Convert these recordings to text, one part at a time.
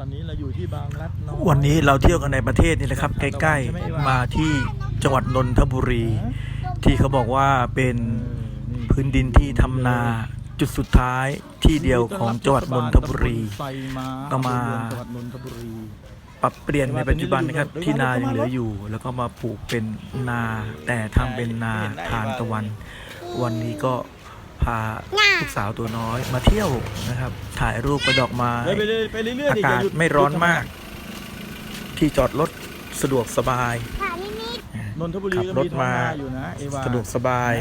ตอนนี้เราอยู่ที่บางรัดน้อยวันนี้เราเที่ยวกันในประเทศนี่แหละครับ ใกล้ๆ มาที่จังหวัดนนทบุรี ที่เขาบอกว่าเป็นเออนี่พื้นดินที่ทำนาจุดสุดท้ายที่เดียวของจังหวัดนนทบุรีไฟม้าก็มาจังหวัดนนทบุรีปรับเปลี่ยนในปัจจุบันนะครับที่นายังเหลืออยู่ แล้วก็มาปลูกเป็นนาแต่ทำเป็นนาทานตะวัน วันนี้ก็พาลูกสาวตัวน้อยมาเที่ยวนะครับ ถ่ายรูปกระดอกไม้เลยไปเลยไปเรื่อยๆอาดิกาศย่หยุดไม่ร้อนมาก ที่จอดรถสะดวกสบายนนทบุรีขับก็รมีถท้องมานาอยู่นะเอวาสะดวกสบาย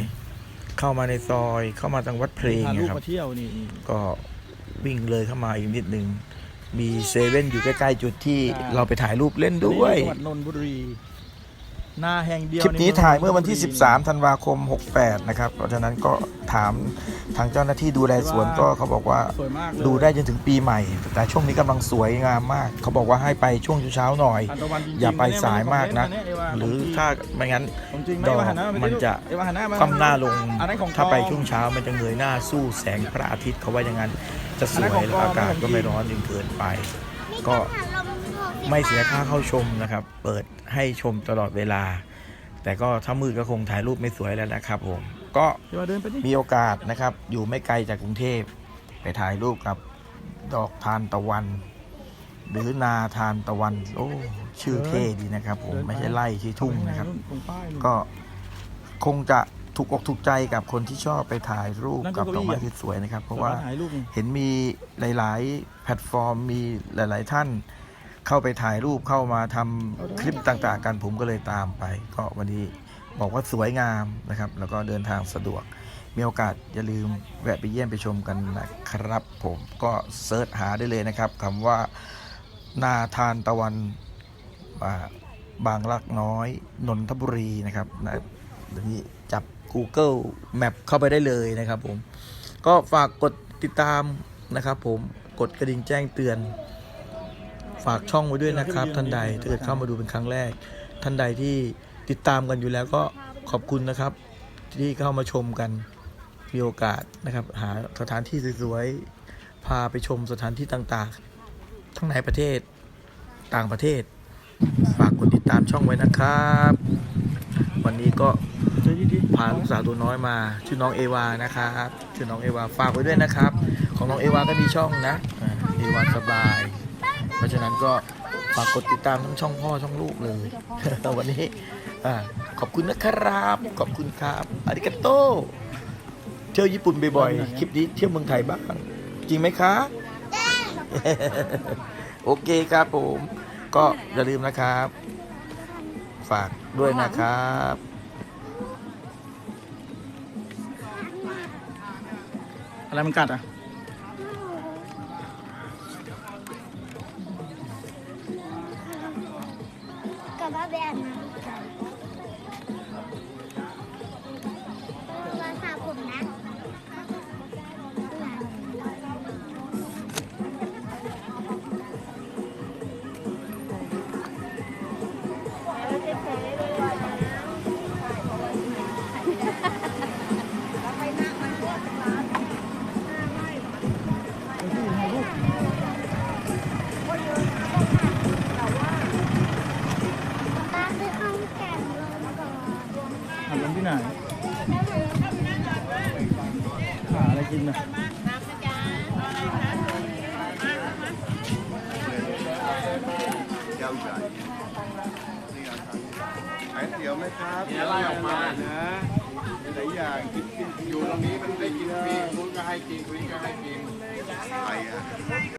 เข้ามาในซอยเข้ามาทางวัดเพลงพาลูกนะครับมาเที่ยวนี่ก็วิ่งเลยเข้ามาอีกนิดนึงมีเซเว่นอยู่ใกล้ๆจุดที่เราไปถ่ายรูปเล่นด้วยจังหวัดนนทบุรี นาแห่งเดียวคลิปนี้ใมืงถ่ายเมื่อวันที่บุรี13 ธันวาคม 68 นะครับ เพราะฉะนั้นก็ถามทางเจ้าหน้าที่ดูแลสวนก็เขาบอกว่าสวยมากเลยดูได้จนถึงปีใหม่ แต่ช่วงนี้กำลังสวยงามมาก เขาบอกว่าให้ไปช่วงเช้าๆหน่อยทานตะวันจริงๆอย่าไปสายมากนะเยเวาหรือถ้าไม่งั้นของจริงไหมดอกเวาหัหาามันจะเอวาหันหน้ามาคว่ำหน้าลงอันนั้นของถ้าไปปลอมช่วงเช้ามันจะเงยหน้าสู้แสงพระอาทิตย์เขาว่าอย่างนั้น จะสอันนั้วนของยปลแล้วอมอากาศไม่ของก็ไม่จริงร้อนจนเกินไป ก็ ไม่เสียค่าเข้าชมนะครับ เปิดให้ชมตลอดเวลา แต่ก็ถ้ามืดก็คงถ่ายรูปไม่สวยแล้วนะครับผม ก็เดี๋ยวเดินไปดิมีโอกาสนะครับ อยู่ไม่ไกลจากกรุงเทพ ไปถ่ายรูปกับดอกทานตะวัน หรือนาทานตะวัน โอ้ชื่อเท่ดีนะครับผมไม่ใช่ไร่ชื่อทุ่งนะครับตรงป้ายนู่นก็คงจะถูกอกถูกใจกับคนที่ชอบไปถ่ายรูปนั่นก็กับดอกไม้เก้าอี้อะสวยๆนะครับ เพราะว่าถ่ายรูปนี่เห็นมีหลาย ๆ แพลตฟอร์มมีหลาย ๆ ท่าน เข้าไปถ่ายรูปเข้ามาทำคลิปต่างๆ กันผมก็เลยตามไป ก็วันนี้บอกว่าสวยงามนะครับ แล้วก็เดินทางสะดวก มีโอกาสอย่าลืมแวะไปเยี่ยมไปชมกันนะครับ ผมก็เซิร์ชหาได้เลยนะครับคำว่านาทานตะวันอ่าบางรักน้อย นนทบุรีนะครับนะเดี๋ยวนี้จับ Google Map เข้าไปได้เลยนะครับผม ก็ฝากกดติดตามนะครับผมกดกระดิ่งแจ้งเตือน ฝากช่องไว้ด้วยนะครับ ท่านใดถ้าเกิดเข้ามาดูเป็นครั้งแรก ท่านใดที่ติดตามกันอยู่แล้วก็ขอบคุณนะครับ ที่เข้ามาชมกันมีโอกาสนะครับ หาสถานที่สวยๆพาไปชมสถานที่ต่างๆ ทั้งในประเทศต่างประเทศ ฝากกดติดตามช่องไว้นะครับ วันนี้ก็พาลูกสาวตัวน้อยมา ชื่อน้องเอวานะครับชื่อน้องเอวาฝากไว้ด้วยนะครับ ของน้องเอวาก็มีช่องนะเอวาสบาย เพราะฉะนั้นก็ฝากกดติดตามทั้งช่องพ่อช่องลูกเลย วันนี้อ่าขอบคุณนะครับ ขอบคุณครับอาริกาโตเที่ยวญี่ปุ่นบ่อยๆคลิปนี้เที่ยวเมืองไทยบ้าง จริงไหมคะ โอเคครับผม ก็อย่าลืมนะครับ ฝากด้วยนะครับอะไรมันกัดอะ กั หาอะไรกินนะขายเตี๋ยวไหมครับเดี๋ยวไล่ออกมานะหลายอย่างกินกินอยู่ตรงนี้มันได้กินฟรีคุณก็ให้กินคุณก็ให้กินใครอะ